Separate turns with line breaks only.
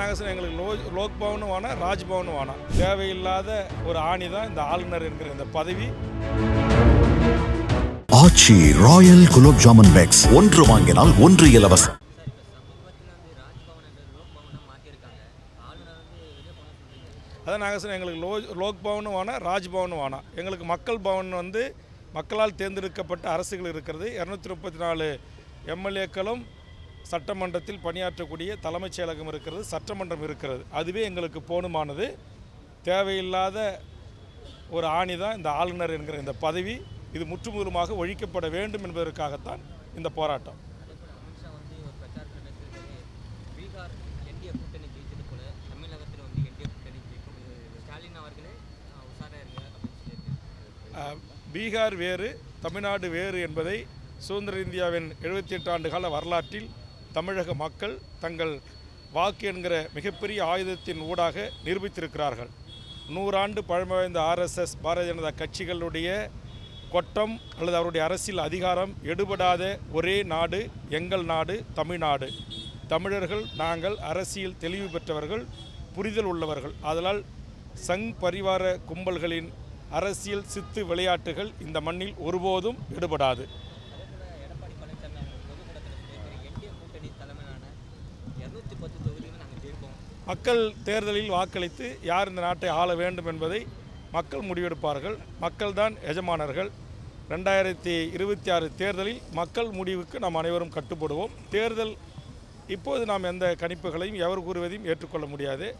நாங்கள் எங்களுக்கு லோ லோக் பவனும் வேணாம் ராஜ்பவனும் வேணாம் தேவையில்லாத ஒரு ஆணி தான் இந்த ஆளுநர் என்கிற இந்த பதவி.
Aachi royal gulab jamun packs. ஒன்று வாங்கினால் ஒன்று இலவசம்.
சார்
அதான் நாங்கள் சொன்ன எங்களுக்கு லோ லோக் பவனும் வேணாம் ராஜ்பவனும் வேணாம் எங்களுக்கு மக்கள் பவன் வந்து மக்களால் தேர்ந்தெடுக்கப்பட்ட அரசுகள் இருக்கிறது. இரநூத்தி முப்பத்தி நாலு எம்எல்ஏக்களும் சட்டமன்றத்தில் பணியாற்றக்கூடிய தலைமைச் செயலகம் இருக்கிறது சட்டமன்றம் இருக்கிறது. அதுவே எங்களுக்கு போணுமானது தேவையில்லாத ஒரு ஆணி தான் இந்த ஆளுநர் என்கிற இந்த பதவி. இது முற்றுமுதலுமாக ஒழிக்கப்பட வேண்டும் என்பதற்காகத்தான் இந்த போராட்டம்.
பீகார்
வேறு தமிழ்நாடு வேறு என்பதை சுதந்திர இந்தியாவின் எழுபத்தி எட்டு ஆண்டு கால வரலாற்றில் தமிழக மக்கள் தங்கள் வாக்கு என்கிற மிகப்பெரிய ஆயுதத்தின் ஊடாக நிரூபித்திருக்கிறார்கள். நூறாண்டு பழமை வாய்ந்த ஆர்எஸ்எஸ் பாரதிய ஜனதா கட்சிகளுடைய கொட்டம் அல்லது அவருடைய அரசியல் அதிகாரம் எடுபடாத ஒரே நாடு எங்கள் நாடு தமிழ்நாடு. தமிழர்கள் நாங்கள் அரசியல் தெளிவு பெற்றவர்கள் புரிதல் உள்ளவர்கள். அதனால் சங் பரிவார கும்பல்களின் அரசியல் சித்து விளையாட்டுகள் இந்த மண்ணில் ஒருபோதும் எடுபடாது. மக்கள் தேர்தலில் வாக்களித்து யார் இந்த நாட்டை ஆள வேண்டும் என்பதை மக்கள் முடிவெடுப்பார்கள். மக்கள்தான் எஜமானர்கள். ரெண்டாயிரத்தி இருபத்தி ஆறு தேர்தலில் மக்கள் முடிவுக்கு நாம் அனைவரும் கட்டுப்படுவோம். தேர்தல் இப்போது நாம் எந்த கணிப்புகளையும் எவர் கூறுவதையும் ஏற்றுக்கொள்ள முடியாது.